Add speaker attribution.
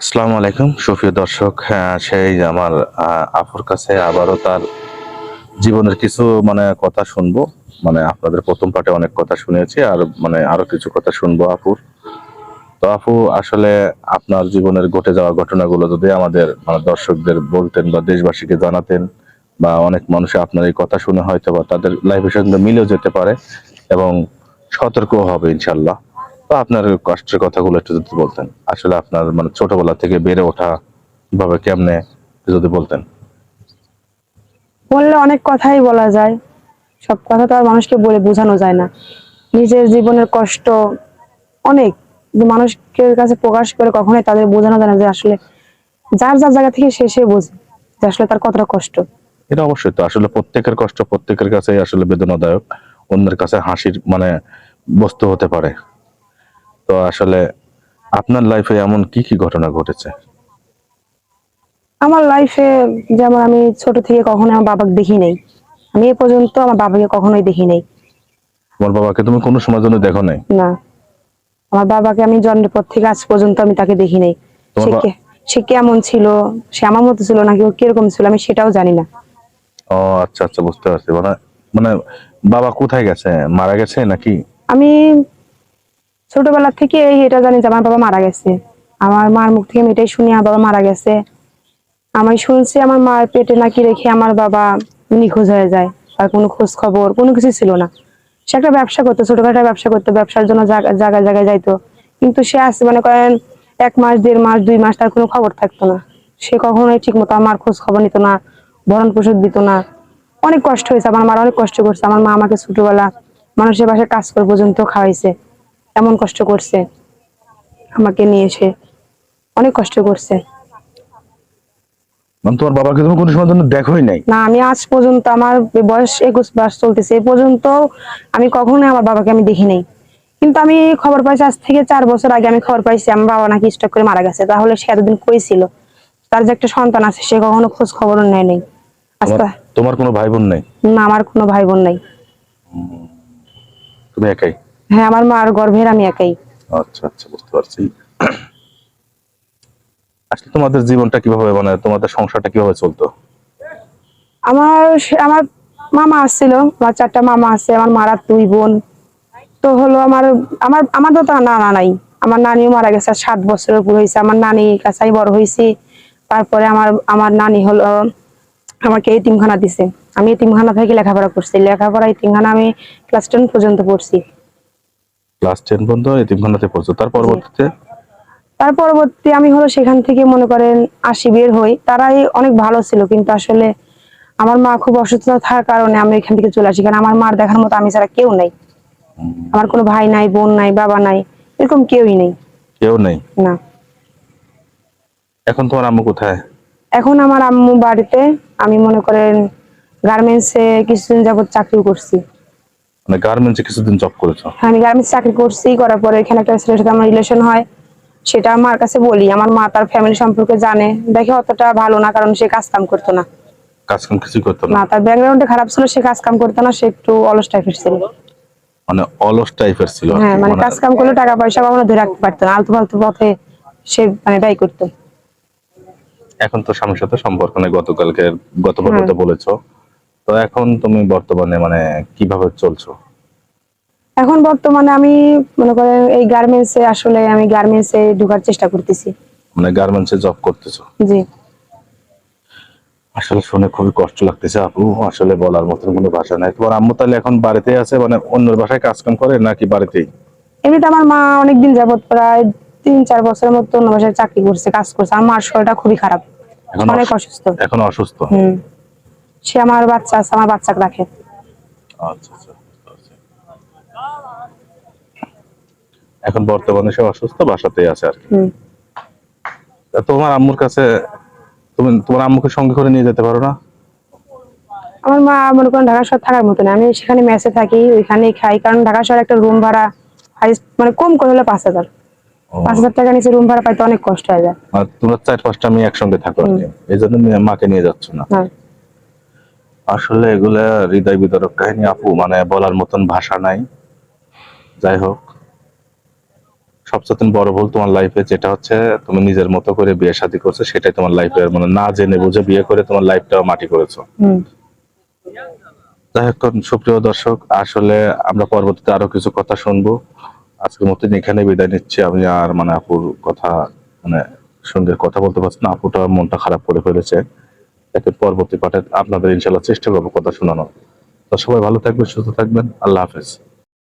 Speaker 1: আসসালামু আলাইকুম। সুপ্রিয় দর্শক হ্যাঁ, সেই আমার আপুর কাছে আবারও তার জীবনের কিছু মানে কথা শুনব। মানে আপনাদের প্রথম পার্টে অনেক কথা শুনেছি আর মানে আরও কিছু কথা শুনব আপুর। তো আপু আসলে আপনার জীবনের ঘটে যাওয়া ঘটনাগুলো যদি আমাদের মানে দর্শকদের বলতেন বা দেশবাসীকে জানাতেন বা অনেক মানুষ আপনার এই কথা শুনে হয়তো বা তাদের লাইফের সঙ্গে মিলেও যেতে পারে এবং সতর্ক হবে ইনশাল্লাহ তো আপনার কষ্টের কথাগুলো একটু যদি বলতেন। আসলে আপনার মানে ছোটবেলা থেকে বেড়ে ওঠা কীভাবে কেমনে যদি বলতেন।
Speaker 2: বললে অনেক কথাই বলা যায়। সব কথা তো আর মানুষকে বলে বোঝানো যায় না। নিজের জীবনের কষ্ট অনেক। মানুষের কাছে প্রকাশ করে কখনোই তাদের বোঝানো যায় না যে আসলে যার যার জায়গা থেকে সে সে বোঝে যে আসলে তার কতটা কষ্ট।
Speaker 1: এটা অবশ্যই তো। আসলে প্রত্যেকের কষ্ট প্রত্যেকের কাছে আসলে বেদনাদায়ক। অন্যের কাছে হাসির মানে বস্তু হতে পারে। তো আসলে আপনার লাইফে এমন কি কি ঘটনা ঘটেছে?
Speaker 2: আমার লাইফে যেমন আমি ছোট থেকে কখনো আমার বাবাকে দেখি নাই। আমি এ পর্যন্ত আমার বাবাকে কখনোই দেখি নাই।
Speaker 1: তোমার বাবাকে তুমি কোনো সময় জন্য দেখো নাই?
Speaker 2: না। আমার বাবাকে আমি জন্মের পর থেকে আজ পর্যন্ত আমি তাকে দেখি নাই। সে কেমন ছিল? সে আমার মতো ছিল নাকি ও কীরকম ছিল? আমি সেটাও জানি না।
Speaker 1: ও আচ্ছা আচ্ছা বুঝতে পারছি। মানে মানে বাবা কোথায় গেছে? মারা গেছে নাকি?
Speaker 2: আমি ছোটবেলা থেকে এটা জানি যে আমার বাবা মারা গেছে। আমার মার মুখ থেকে আমি এটাই শুনি, আমার বাবা মারা গেছে। আমি শুনছি আমার মার পেটে নাকি রেখে আমার বাবা নিখোঁজ হয়ে যায়, আর কোনো খোঁজ খবর, কোনো কিছু ছিল না। সে একটা ব্যবসা করতো, ছোটখাটো ব্যবসা করতো, ব্যবসার জন্য জায়গায় জায়গায় যাইতো। কিন্তু সে আসে মনে করেন এক মাস, দেড় মাস, দুই মাস তার কোনো খবর থাকতো না। সে কখনোই ঠিক মতো আমার খোঁজ খবর নিত না, ভরণ পোষণ দিত না। অনেক কষ্ট হয়েছে, আমার মার অনেক কষ্ট করছে। আমার মা আমাকে ছোটবেলা মানুষের বাসায় কাজ করে পর্যন্ত খাওয়াইছে। এমন কষ্ট করছে আমাকে নিয়ে এসে অনেক কষ্ট করছে।
Speaker 1: মানে তোমার বাবাকে তুমি কোনো সময় জন্য দেখোই নাই?
Speaker 2: না আমি আজ পর্যন্ত আমার বয়স একুশ চলতেছে এই পর্যন্ত আমি কখনোই আমার বাবাকে আমি দেখি নাই। কিন্তু আমি খবর পাইছি আজ থেকে চার বছর আগে আমি খবর পাইছি আমার বাবা নাকি স্টক করে মারা গেছে। তাহলে সে এতদিন কই ছিল? তার যে একটা সন্তান আছে সে কখনো খোঁজ খবর নেয় নাই।
Speaker 1: তোমার- কোনো ভাই বোন নেই?
Speaker 2: না আমার কোনো ভাই বোন নাই।
Speaker 1: তুমি একাই?
Speaker 2: হ্যাঁ আমার মার গর্ভের আমি একাই।
Speaker 1: আচ্ছা আচ্ছা বুঝতে পারছি। আসলে তোমাদের জীবনটা কীভাবে মানে তোমাদের সংসারটা কীভাবে চলতো?
Speaker 2: আমার আমার মামা আসছিল আমার চারটা মামা আছে আমার মারা দুই বোন। তো হলো আমার আমার আমার তো নানা নাই। আমার নানিও মারা গেছে সাত বছরের উপর হয়েছে। আমার নানি কাছে আমি বড় হয়েছি। তারপরে আমার আমার নানি হলো আমাকে এই এতিমখানা দিছে। আমি এই এতিমখানা থেকে লেখাপড়া করছি। লেখাপড়া এতিমখানা আমি ক্লাস টেন পর্যন্ত পড়ছি।
Speaker 1: ক্লাস টেন পর্যন্ত এতিমখানাতে পড়ছো তার পরবর্তীতে?
Speaker 2: তার পরবর্তী আমি হলো সেখান থেকে মনে করেন আসি বের হই। তারাই অনেক ভালো ছিল কিন্তু আসলে আমার মা খুব অসুস্থ থাকার কারণে আমি এখান থেকে চলে আসি। কারণ আমার মার দেখার মতো আমি ছাড়া কেউ নাই। আমার কোনো ভাই নাই বোন নাই বাবা নাই এরকম কেউই নেই।
Speaker 1: কেউ নেই?
Speaker 2: না।
Speaker 1: এখন তোমার আম্মু কোথায়?
Speaker 2: এখন আমার আম্মু বাড়িতে। আমি মনে করেন গার্মেন্টসে কিছুদিন যাবত চাকরি করছি।
Speaker 1: মানে গার্মেন্টসে কিছুদিন জব করেছ?
Speaker 2: হ্যাঁ, আমি গার্মেন্টস চাকরি করছি করার পরে এখানে একটা ছেলের সাথে আমার রিলেশন হয়। সেটা আমার কাছে বলি আমার মা তার ফ্যামিলি সম্পর্কে জানে। দেখে অতটা ভালো না কারণ সে কাজ কাম করতো না।
Speaker 1: কাজ কাম কিছু করতো না?
Speaker 2: তার ব্যাকগ্রাউন্ডে খারাপ ছিল সে কাজ কাম করতো না সে একটু অলস টাইপের ছিল।
Speaker 1: মানে অলস টাইপের ছিল
Speaker 2: হ্যাঁ মানে
Speaker 1: মানে
Speaker 2: কাজ কাম করলে টাকা পয়সা কখনো ধরে রাখতে পারতো না আলতু ফালতু পথে সে মানে ব্যয় করতো।
Speaker 1: এখন তো স্বামীর সাথে সম্পর্ক নেই গতকালকে গত। পর্বতে বলেছ। তো এখন তুমি বর্তমানে মানে কীভাবে চলছো?
Speaker 2: এখন বর্তমানে আমি মনে করেন এই গার্মেন্টসে আসলে আমি গার্মেন্টসে ঢোকার চেষ্টা করতেছি।
Speaker 1: মানে গার্মেন্টসে জব করতেছো?
Speaker 2: জি।
Speaker 1: আসলে শুনে খুবই কষ্ট লাগতেছে আপু আসলে বলার মতন কোনো ভাষা নাই। তোমার আম্মু তাহলে এখন বাড়িতেই আছে মানে অন্যের বাসায় কাজ কাম করে নাকি বাড়িতেই?
Speaker 2: এমনিতে আমার মা অনেকদিন যাবত প্রায় তিন চার বছরের মতো অন্য বাসায় চাকরি করছে কাজ করছে। আমার শরীরটা খুবই খারাপ
Speaker 1: এখন
Speaker 2: অনেক অসুস্থ।
Speaker 1: এখন অসুস্থ?
Speaker 2: হুম। সে আমার বাচ্চা আছে আমার বাচ্চাকে রাখে।
Speaker 1: আচ্ছা আচ্ছা এখন বর্তমানে সে অসুস্থ বাসাতেই আছে আর কি। তোমার আম্মুর কাছে তুমি তোমার আম্মুকে সঙ্গে করে নিয়ে যেতে পারো না?
Speaker 2: আমার মা মনে করেন ঢাকা শহর থাকার মতো না আমি সেখানে মেসে থাকি ওইখানেই খাই কারণ ঢাকা শহরে একটা রুম ভাড়া highest মানে কম করে হলে পাঁচ হাজার। পাঁচ হাজার টাকা নিচে রুম ভাড়া পাইতে অনেক কষ্ট হয়ে যায়।
Speaker 1: আর তোমরা চার পাঁচটা মেয়ে একসঙ্গে থাকো এই জন্য মাকে নিয়ে যাচ্ছ না।
Speaker 2: হ্যাঁ।
Speaker 1: আসলে এগুলা হৃদয় বিতরক কাহিনী আপু মানে বলার মতন ভাষা নাই। যাই হোক সবচেয়ে বড় ভুল তোমার লাইফে যেটা হচ্ছে তুমি নিজের মতো করে বিয়ে শাদী করছ সেটাই তোমার লাইফের মানে না জেনে বুঝে বিয়ে করে তোমার লাইফটা মাটি করেছ। যাই হোক সুপ্রিয় দর্শক আসলে আমরা পরবর্তীতে আরও কিছু কথা শুনব। আজকের মতন এখানে বিদায় নিচ্ছি। আমি আর মানে আপুর কথা মানে সঙ্গে কথা বলতে পারছি না আপুটা মনটা খারাপ করে ফেলেছে। একে পরবর্তী পাঠে আপনাদের ইনশাল্লাহ চেষ্টা করব কথা শোনানো তো সবাই ভালো থাকবেন, সুস্থ থাকবেন। আল্লাহ হাফেজ।